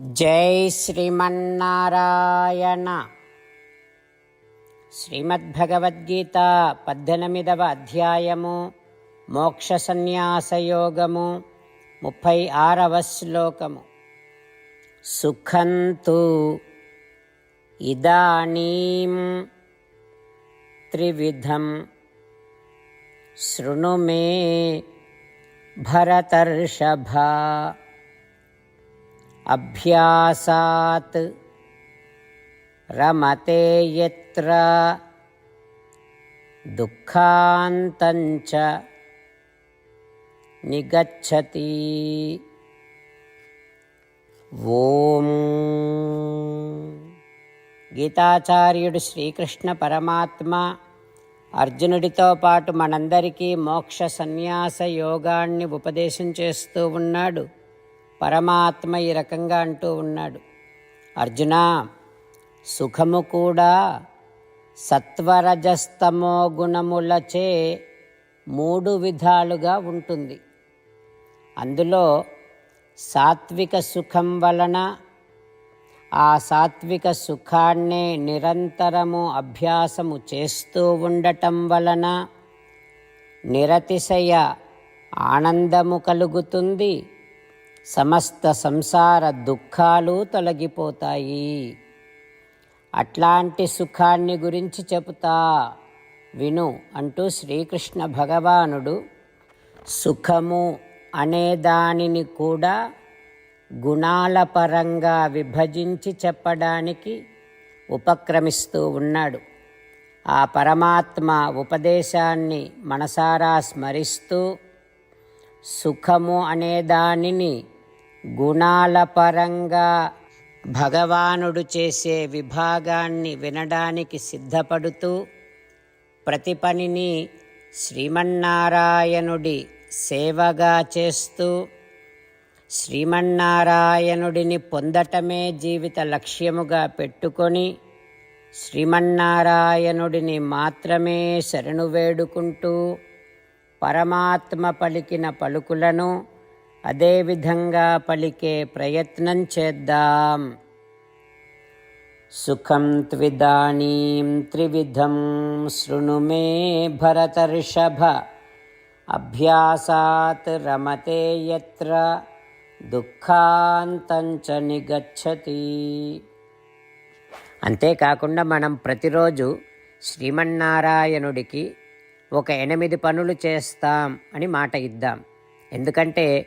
జై శ్రీమన్నారాయణ. శ్రీమద్భగవద్గీత పద్దెనిమిదవ అధ్యాయము మోక్ష సన్యాసయోగము ముప్పై ఆరవ శ్లోకము. సుఖంతు ఇదానీం త్రివిధం శృణు మే భరతర్షభా. अभ्यासात् रमते यत्र दुःखान्तञ्च निगच्छति ఓం గీతాచార్యుడు శ్రీకృష్ణ పరమాత్మ అర్జునుడితో పాటు మనందరికీ మోక్ష సన్యాస యోగాన్ని ఉపదేశం చేస్తూ ఉన్నాడు పరమాత్మ ఈ రకంగా అంటూ ఉన్నాడు. అర్జున సుఖము కూడా సత్వరజస్తమో గుణములచే మూడు విధాలుగా ఉంటుంది. అందులో సాత్విక సుఖం వలన ఆ సాత్విక సుఖాన్నే నిరంతరము అభ్యాసము చేస్తూ ఉండటం వలన నిరతిశయ ఆనందము కలుగుతుంది. సమస్త సంసార దుఃఖాలు తొలగిపోతాయి. అట్లాంటి సుఖాన్ని గురించి చెబుతా. విను అంటూ శ్రీకృష్ణ భగవానుడు సుఖము అనే దానిని కూడా గుణాల పరంగా విభజించి చెప్పడానికి ఉపక్రమిస్తూ ఉన్నాడు. ఆ పరమాత్మ ఉపదేశాన్ని మనసారా స్మరిస్తూ సుఖము అనే దానిని గుణాల పరంగా భగవానుడు చేసే విభాగాన్ని వినడానికి సిద్ధపడుతూ ప్రతి పనిని శ్రీమన్నారాయణుడి సేవగా చేస్తూ శ్రీమన్నారాయణుడిని పొందటమే జీవిత లక్ష్యముగా పెట్టుకొని శ్రీమన్నారాయణుడిని మాత్రమే శరణు వేడుకుంటూ పరమాత్మ పలికిన పలుకులను అదేవిధంగా పలికే ప్రయత్నం చేద్దాం. సుఖం త్విదానీం త్రివిధం శృణు మే భరతర్షభ అభ్యాసాత్ రమతే యత్ర. దుఃఖాంతంచ నిగచ్చతి. అంతేకాకుండా మనం ప్రతిరోజు శ్రీమన్నారాయణుడికి ఒక ఎనిమిది పనులు చేస్తాం అని మాట ఇద్దాం. ఎందుకంటే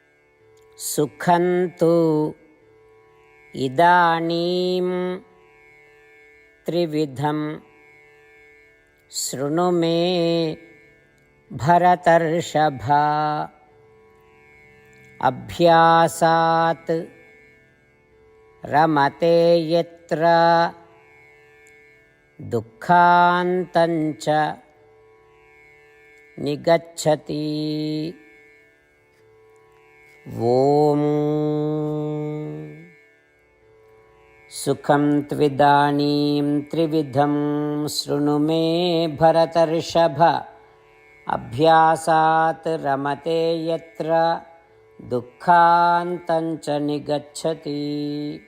సుఖంతు ఇదానీం త్రివిధం శృణు మే భరతర్షభ అభ్యాసాత్ రమతే యత్ర దుఃఖాంతంచ నిగచ్చతి. ఓం. సుఖం త్విదానీం త్రివిధం శృణు మే భరతర్షభ అభ్యాసాత్ రమతే యత్ర. దుఃఖాంతంచ నిగచ్చతి.